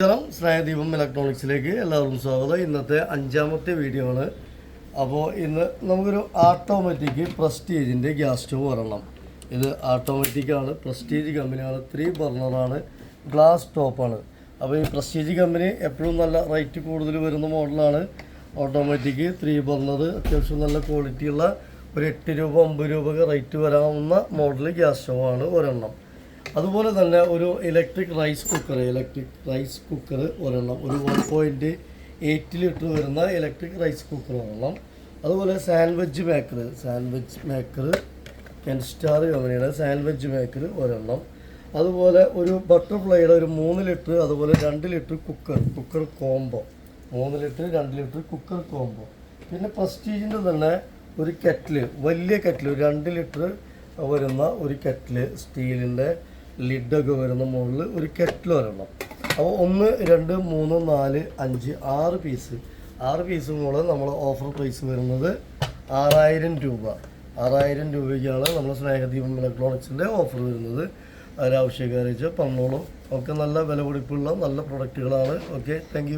നമസ്കാരം. സ്നേഹദീപം ഇലക്ട്രോണിക്സിലേക്ക് എല്ലാവർക്കും സ്വാഗതം. ഇന്നത്തെ അഞ്ചാമത്തെ വീഡിയോ ആണ്. അപ്പോൾ ഇന്ന് നമുക്കൊരു ഓട്ടോമാറ്റിക് പ്രസ്റ്റീജിന്റെ ഗ്യാസ് സ്റ്റവ് വരണം ഇത് ആട്ടോമാറ്റിക്കാണ് പ്രസ്റ്റീജ് കമ്പനിയാണ്. ത്രീ ബർണറാണ് ഗ്ലാസ് ടോപ്പാണ് അപ്പോൾ ഈ പ്രസ്റ്റീജ് കമ്പനി എപ്പോഴും നല്ല റേറ്റ് കൂടുതൽ വരുന്ന മോഡലാണ് ഓട്ടോമാറ്റിക് ത്രീ ബർണർ അത്യാവശ്യം നല്ല ക്വാളിറ്റിയുള്ള ഒരു എട്ട് രൂപ ഒമ്പത് രൂപ റേറ്റ് വരാവുന്ന മോഡൽ ഗ്യാസ് സ്റ്റവാണ് ഒരെണ്ണം. അതുപോലെ തന്നെ ഒരു electric rice cooker electric rice cooker ഒരെണ്ണം. ഒരു വൺ പോയിന്റ് എയ്റ്റ് ലിറ്റർ വരുന്ന ഇലക്ട്രിക് റൈസ് കുക്കർ ഒരെണ്ണം. അതുപോലെ sandwich maker sandwich maker Kenstar കമ്പനിയുടെ സാൻഡ്വിച്ച് മേക്കർ ഒരെണ്ണം. അതുപോലെ ഒരു ബട്ടർഫ്ലൈയുടെ ഒരു മൂന്ന് ലിറ്റർ അതുപോലെ രണ്ട് ലിറ്റർ കുക്കർ കുക്കർ കോംബോ മൂന്ന് ലിറ്റർ രണ്ട് ലിറ്റർ കുക്കർ കോംബോ പിന്നെ പ്രസ്റ്റീജിന്റെ തന്നെ ഒരു കെറ്റിൽ വലിയ കെറ്റിൽ രണ്ട് ലിറ്റർ വരുന്ന ഒരു കെറ്റിൽ സ്റ്റീലിന്റെ ലിഡൊക്കെ വരുന്ന മുകളിൽ ഒരു കെറ്റിൽ ഒരെണ്ണം. അപ്പോൾ ഒന്ന് രണ്ട് മൂന്ന് നാല് അഞ്ച് ആറ് പീസ്. ആറ് പീസ് കൂടെ നമ്മൾ ഓഫർ പ്രൈസ് വരുന്നത് ആറായിരം രൂപ. ആറായിരം രൂപയ്ക്കാണ് നമ്മൾ സ്നേഹദീപം ഇലക്ട്രോണിക്സിന്റെ ഓഫർ വരുന്നത്. അതിനാവശ്യക്കാരെ വെച്ചാൽ പറഞ്ഞോളൂ. ഒക്കെ നല്ല വില പിടിപ്പുള്ള നല്ല പ്രൊഡക്റ്റുകളാണ് ഓക്കെ താങ്ക്